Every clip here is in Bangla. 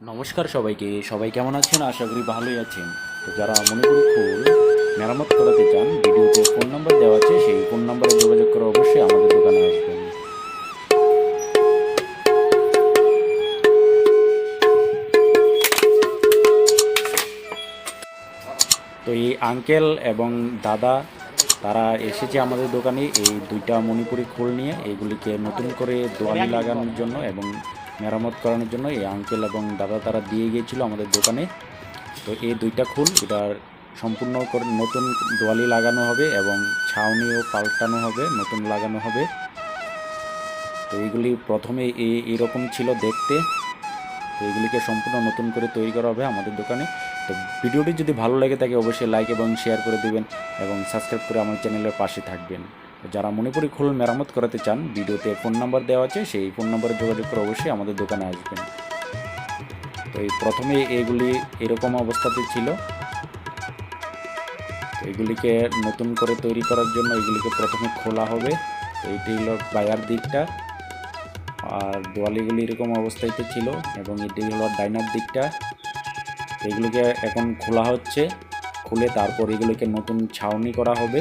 নমস্কার সবাইকে। সবাই কেমন আছেন? আশা করি ভালোই আছেন। তো যারা মণিপুরি ফুল মেরামত করাতে চান, ভিডিওতে ফোন নাম্বার দেওয়া আছে, সেই ফোন নাম্বারে যোগাযোগ করে অবশ্যই আমাদের দোকানে আসবেন। তো এই আঙ্কেল এবং দাদা, তারা এসেছে আমাদের দোকানে এই দুইটা মণিপুরি খোল নিয়ে। এইগুলিকে নতুন করে দোয়ালি লাগানোর জন্য এবং মেরামত করানোর জন্য এই আঙ্কেল এবং দাদা তারা দিয়ে গিয়েছিল আমাদের দোকানে। তো এই দুইটা খোল এটার সম্পূর্ণ করে নতুন দোয়ালি লাগানো হবে এবং ছাউনিও পাল্টানো হবে, নতুন লাগানো হবে। তো এইগুলি প্রথমে এই এরকম ছিল দেখতে। তো এগুলিকে সম্পূর্ণ নতুন করে তৈরি করা হবে আমাদের দোকানে। তো ভিডিওটি যদি ভালো লাগে থাকে অবশ্যই লাইক এবং শেয়ার করে দেবেন এবং সাবস্ক্রাইব করে আমার চ্যানেলের পাশে থাকবেন। যারা মণিপুরি খোল মেরামত করাতে চান, ভিডিওতে ফোন নাম্বার দেওয়া আছে, সেই ফোন নাম্বারে যোগাযোগ করে অবশ্যই আমাদের দোকানে আসবেন। তো এই প্রথমে এগুলি এরকম অবস্থাতে ছিল। এগুলিকে নতুন করে তৈরি করার জন্য এগুলিকে প্রথমে খোলা হবে। এইটি হলো বায়ার দিকটা। আর দোয়ালিগুলি এরকম অবস্থাতে ছিল এবং এটি হলো ডাইনার দিকটা। এগুলিকে এখন খোলা হচ্ছে। খুলে তারপর এগুলিকে নতুন ছাউনি করা হবে।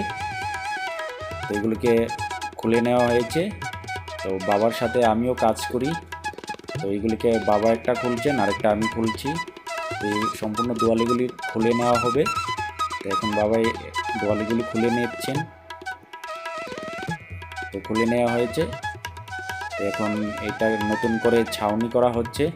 তো এগুলোকে খুলে নেওয়া হয়েছে। তো বাবার সাথে আমিও কাজ করি। তো এইগুলিকে বাবা একটা খুলছেন, আরেকটা আমি খুলছি। তো সম্পূর্ণ দোয়ালিগুলি খুলে নেওয়া হবে। তো এখন বাবা এই দোয়ালিগুলি খুলে নিচ্ছেন। তো খুলে নেওয়া হয়েছে। এখন এটা নতুন করে ছাউনি করা হচ্ছে।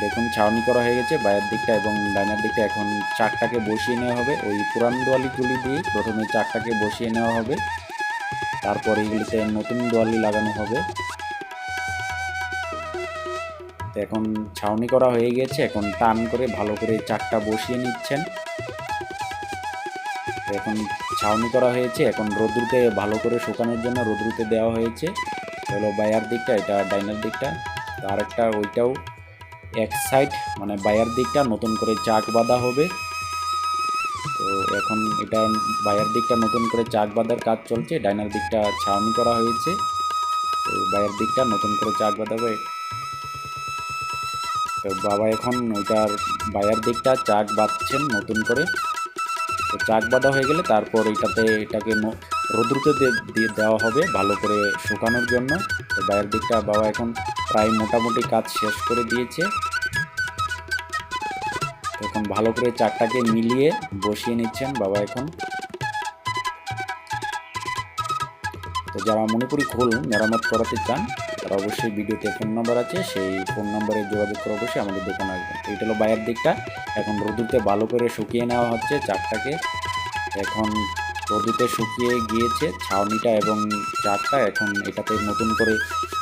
দেখুন, ছাউনি করা হয়ে গেছে। বাইরের দিকটা এবং ডাইনার দিকটা এখন চাকটাকে বসিয়ে নেওয়া হবে। ওই পুরান দোয়ালিগুলি দিয়ে প্রথমে চাকটাকে বসিয়ে নেওয়া হবে। তারপর এগুলিতে নতুন দোয়ালি লাগানো হবে। এখন ছাউনি করা হয়ে গেছে। এখন টান করে ভালো করে চাকটা বসিয়ে নিচ্ছেন। এখন ছাউনি করা হয়েছে। এখন রোদ্রুতে ভালো করে শুকানোর জন্য রোদ্রুতে দেওয়া হয়েছে। হলো বায়ার দিকটা, এটা ডাইনার দিকটা। তো আরেকটা, ওইটাও এক সাইড মানে বায়ার দিকটা নতুন করে চাক বাঁধা হবে। তো এখন এটা বায়ার দিকটা নতুন করে চাক বাঁধার কাজ চলছে ডাইনার দিকটা ছাউনি করা হয়েছে। তো বায়ার দিকটা নতুন করে চাক বাঁধা হবে তো বাবা এখন ওইটার বায়ার দিকটা চাক বাঁধছেন নতুন করে। তো চাক বাঁধা হয়ে গেলে তারপর এটাতে এটাকে রোদ্রুতে দিয়ে দেওয়া হবে ভালো করে শুকানোর জন্য। তো বাইরের দিকটা বাবা এখন প্রায় মোটামুটি কাজ শেষ করে দিয়েছে। এখন ভালো করে চারটাকে মিলিয়ে বসিয়ে নিচ্ছেন বাবা এখন। তো যারা মণিপুরি খোল মেরামত করাতে চান, তারা অবশ্যই ভিডিওতে ফোন নাম্বার আছে, সেই ফোন নাম্বারে যোগাযোগ করে অবশ্যই আমাদের দোকানে আসবেন। এইটা হলো বাইরের দিকটা। এখন রোদ্রুতে ভালো করে শুকিয়ে নেওয়া হচ্ছে চারটাকে। এখন রোদ্রুতে শুকিয়ে গিয়েছে, ছাউনিটা এবং চারটা এখন এটাতে নতুন করে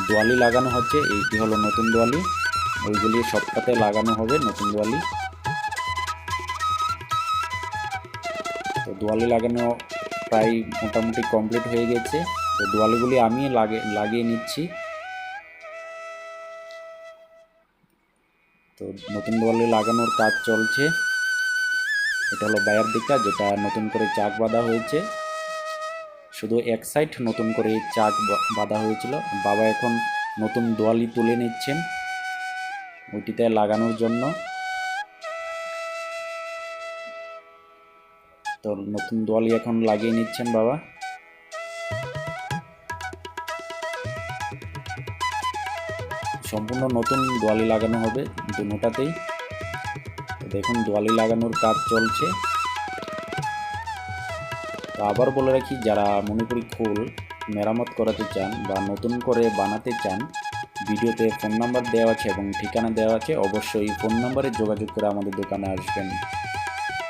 দোয়ালি লাগানো হচ্ছে। এইটি হলো নতুন দোয়ালি। ওইগুলি সবটাতে লাগানো হবে নতুন দোয়ালি। তো দোয়ালি লাগানো প্রায় মোটামুটি কমপ্লিট হয়ে গেছে। তো দোয়ালিগুলি আমি লাগে, লাগিয়ে নিচ্ছি। তো নতুন দোয়ালি লাগানোর কাজ চলছে। এটা হলো বায়ার দিকটা, যেটা নতুন করে চাক বাঁধা হয়েছে। শুধু এক সাইড নতুন করে চাক বাঁধা হয়েছিল। বাবা এখন নতুন দোয়ালি তুলে নিচ্ছেন ওইটিতে লাগানোর জন্য। তো নতুন দোয়ালি এখন লাগিয়ে নিচ্ছেন বাবা। সম্পূর্ণ নতুন দোয়ালি লাগানো হবে দুটাতেই। দেখুন দোয়ালি লাগানোর কাজ চলছে। তো আবার বলে রাখি, যারা মণিপুরি খোল মেরামত করাতে চান বা নতুন করে বানাতে চান, ভিডিওতে ফোন নাম্বার দেওয়া আছে এবং ঠিকানা দেওয়া আছে, অবশ্যই ফোন নাম্বারে যোগাযোগ করে আমাদের দোকানে আসবেন।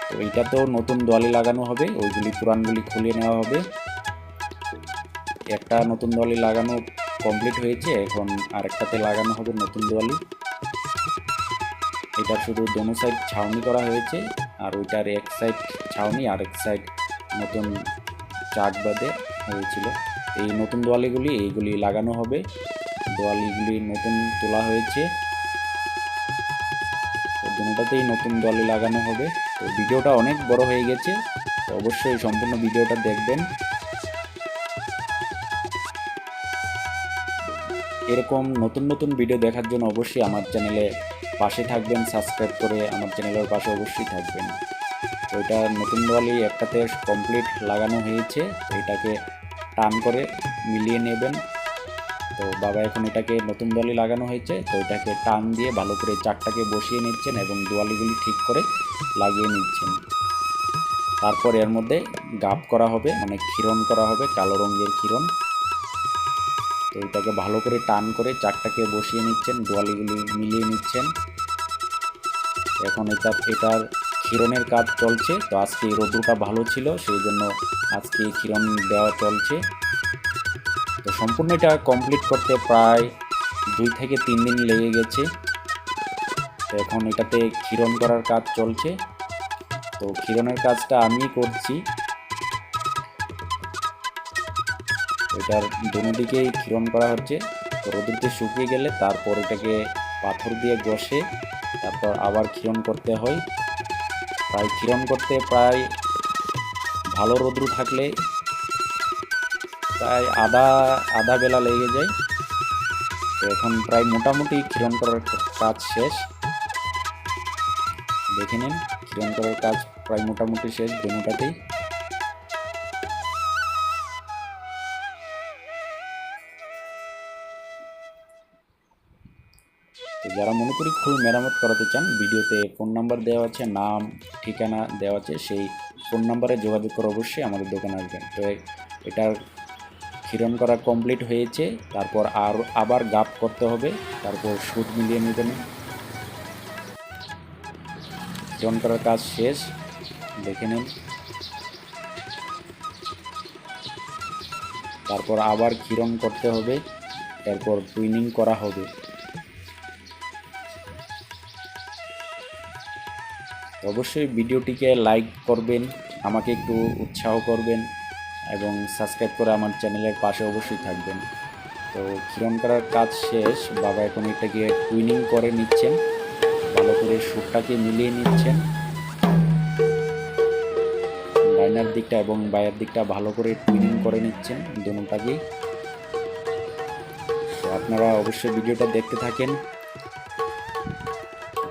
তো এইটাতেও নতুন দোয়ালি লাগানো হবে, ওইগুলি পুরানগুলি খুলিয়ে নেওয়া হবে। একটা নতুন দোয়ালি লাগানো কমপ্লিট হয়েছে, এখন আরেকটাতে লাগানো হবে নতুন দোয়ালি এটা শুধু দোনো সাইড ছাউনি করা হয়েছে, আর ওইটার এক সাইড ছাউনি, আর এক সাইড নতুন চাক বাদে হয়েছিল। এই নতুন দোয়ালিগুলি, এইগুলি লাগানো হবে। দোয়ালিগুলি নতুন তোলা হয়েছে। তো দুটাতেই নতুন দোয়ালি লাগানো হবে। তো ভিডিওটা অনেক বড় হয়ে গেছে। তো অবশ্যই সম্পূর্ণ ভিডিওটা দেখবেন। এরকম নতুন নতুন ভিডিও দেখার জন্য অবশ্যই আমার চ্যানেলে পাশে থাকবেন সাবস্ক্রাইব করে আমার চ্যানেলের পাশে অবশ্যই থাকবেন। তো এটা নতুন দোয়ালি একটাতে কমপ্লিট লাগানো হয়েছে এটাকে টান করে মিলিয়ে নেবেন। তো বাবা এখন এটাকে নতুন দোয়ালি লাগানো হয়েছে, তো এটাকে টান দিয়ে ভালো করে চাকটাকে বসিয়ে নিচ্ছেন এবং দোয়ালিগুলি ঠিক করে লাগিয়ে নিচ্ছেন। তারপর এর মধ্যে গাপ করা হবে মানে ক্ষীরণ করা হবে, কালো রঙের ক্ষীরণ। তো এটাকে ভালো করে টান করে চাকটাকে বসিয়ে নিচ্ছেন, দোয়ালিগুলি মিলিয়ে নিচ্ছেন। এখন এটা, এটার ক্ষীরণের কাজ চলছে, তো আজকে রোদ্রুটা ভালো ছিল, সেই জন্য আজকে ক্ষীরণ দেওয়া চলছে। তো সম্পূর্ণ এটা কমপ্লিট করতে প্রায় দুই থেকে তিন দিন লেগে গেছে। তো এখন এটাতে ক্ষীরণ করার কাজ চলছে। তো ক্ষীরণের কাজটা আমি করছি। এটার দিকেই ক্ষীরণ করা হচ্ছে। রোদ্রুতে শুকিয়ে গেলে তারপর এটাকে পাথর দিয়ে ঘষে তারপর আবার ক্ষীরণ করতে হয়। প্রায় ক্ষীরণ করতে প্রায় ভালো রোদ্রু থাকলে প্রায় আধা আধা বেলা লেগে যায়। তো এখন প্রায় মোটামুটি ক্ষীরণ করার কাজ শেষ। দেখে নিন, ক্ষীরণ করার কাজ প্রায় মোটামুটি শেষ দুটাতেই তো মনে করি ফুল মেরামত করাতে চান, ভিডিওতে ফোন নাম্বার দেওয়া আছে, নাম, ঠিকানা দেওয়া আছে, সেই ফোন নাম্বারে যোগাযোগ করে অবশ্যই আমাদের দোকানে আসবেন। তো এটার ক্ষীরণ করা কমপ্লিট হয়েছে, তারপর আর আবার গাপ করতে হবে, তারপর সুদ মিলিয়ে নেবেন। ক্ষীরণ করার কাজ শেষ, দেখে নিন। তারপর আবার ক্ষীরণ করতে হবে, তারপর টুইনিং করা হবে। অবশ্যই ভিডিওটিকে লাইক করবেন, আমাকে একটু উৎসাহ করবেন এবং সাবস্ক্রাইব করে আমার চ্যানেলের পাশে অবশ্যই থাকবেন। তো ক্ষীরণ করার কাজ শেষ, বাবা এখন এটাকে টুইনিং করে নিচ্ছেন, ভালো করে সুরটাকে মিলিয়ে নিচ্ছেন। ডাইনার দিকটা এবং বায়ের দিকটা ভালো করে টুইনিং করে নিচ্ছেন দুটাকেই। তো আপনারা অবশ্যই ভিডিওটা দেখতে থাকেন।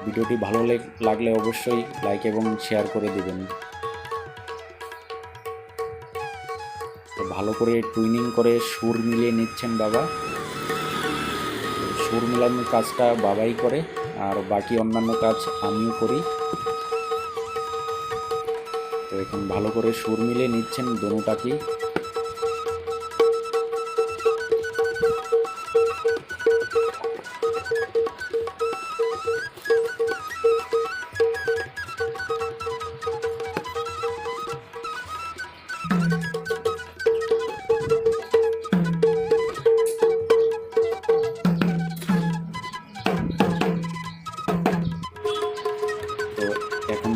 ভিডিওটি ভালো লেগ- লাগলে অবশ্যই লাইক এবং শেয়ার করে দিবেন। ভালো করে টুইনিং করে সুর মিলিয়ে নিচ্ছেন বাবা। সুর মিলানোর কাজটা বাবাই করে, আর বাকি অন্যান্য কাজ আমিও করি। তো এখন ভালো করে সুর মিলিয়ে নিচ্ছেন দোনোটাকেই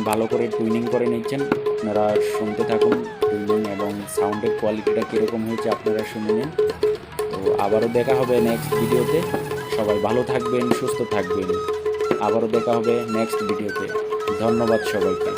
ভালো করে টুইনিং করে নিচ্ছেন। আপনারা শুনতে থাকুন টুইনিং এবং সাউন্ডের কোয়ালিটিটা কীরকম হয়েছে আপনারা শুনে নিন। তো আবারও দেখা হবে নেক্সট ভিডিওতে সবাই ভালো থাকবেন, সুস্থ থাকবেন। আবারও দেখা হবে নেক্সট ভিডিওতে ধন্যবাদ সবাইকে।